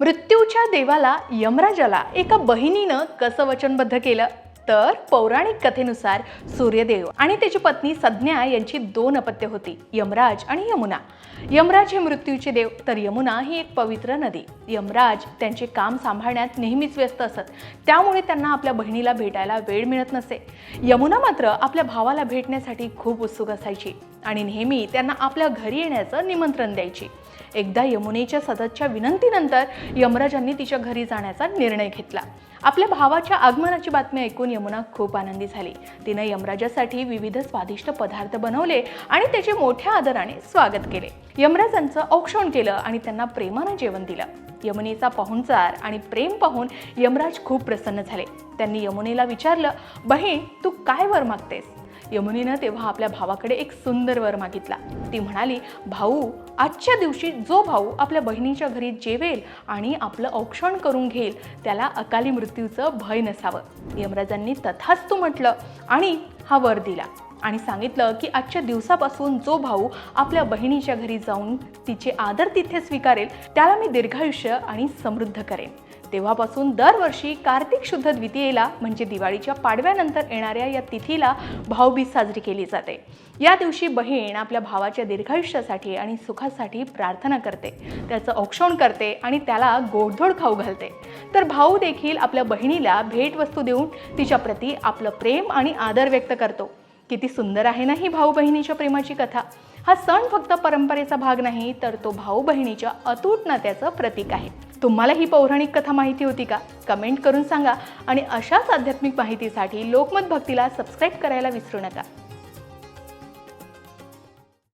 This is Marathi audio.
मृत्यूच्या देवाला यमराजाला एका बहिणीनं कसं वचनबद्ध केलं? तर पौराणिक कथेनुसार सूर्यदेव आणि त्याची पत्नी संज्ञा यांची दोन अपत्य होती यमराज आणि यमुना. यमराज हे मृत्यूचे देव तर यमुना ही एक पवित्र नदी. यमराज त्यांचे काम सांभाळण्यात नेहमीच व्यस्त असत. त्यामुळे त्यांना आपल्या बहिणीला भेटायला वेळ मिळत नसे. यमुना मात्र आपल्या भावाला भेटण्यासाठी खूप उत्सुक असायची आणि नेहमी त्यांना आपल्या घरी येण्याचं निमंत्रण द्यायची. एकदा यमुनेच्या सततच्या विनंतीनंतर यमराजांनी तिच्या घरी जाण्याचा निर्णय घेतला. आपल्या भावाच्या आगमनाची बातमी ऐकून यमुना खूप आनंदी झाली. तिनं यमराजासाठी विविध स्वादिष्ट पदार्थ बनवले आणि त्याचे मोठ्या आदराने स्वागत केले. यमराजांचं औक्षण केलं आणि त्यांना प्रेमानं जेवण दिलं. यमुनेचा पाहुणचार आणि प्रेम पाहून यमराज खूप प्रसन्न झाले. त्यांनी यमुनेला विचारलं बहीण तू काय वर मागतेस? यमुनीनं तेव्हा आपल्या भावाकडे एक सुंदर वर मागितला. ती म्हणाली भाऊ आजच्या दिवशी जो भाऊ आपल्या बहिणीच्या घरी जेवेल आणि आपलं औक्षण करून घेईल त्याला अकाली मृत्यूचं भय नसावं. यमराजांनी तथास्तू म्हटलं आणि हा वर दिला आणि सांगितलं की आजच्या दिवसापासून जो भाऊ आपल्या बहिणीच्या घरी जाऊन तिचे आदर तिथे स्वीकारेल त्याला मी दीर्घायुष्य आणि समृद्ध करेन. तेव्हापासून दरवर्षी कार्तिक शुद्ध द्वितीयेला म्हणजे दिवाळीच्या पाडव्यानंतर येणाऱ्या या तिथीला भाऊबीज साजरी केली जाते. या दिवशी बहीण आपल्या भावाच्या दीर्घायुष्यासाठी आणि सुखासाठी प्रार्थना करते. त्याचं औक्षण करते आणि त्याला गोडधोड खाऊ घालते. तर भाऊ देखील आपल्या बहिणीला भेटवस्तू देऊन तिच्याप्रती आपलं प्रेम आणि आदर व्यक्त करतो. किती सुंदर आहे ना ही भाऊ बहिणीच्या प्रेमाची कथा. हा सण फक्त परंपरेचा भाग नाही तर तो भाऊ बहिणीच्या अतूट नात्याचं प्रतीक आहे. तुम्हाला ही पौराणिक कथा माहिती होती का? कमेंट करून सांगा आणि अशाच आध्यात्मिक माहितीसाठी लोकमत भक्तीला सबस्क्राईब करायला विसरू नका.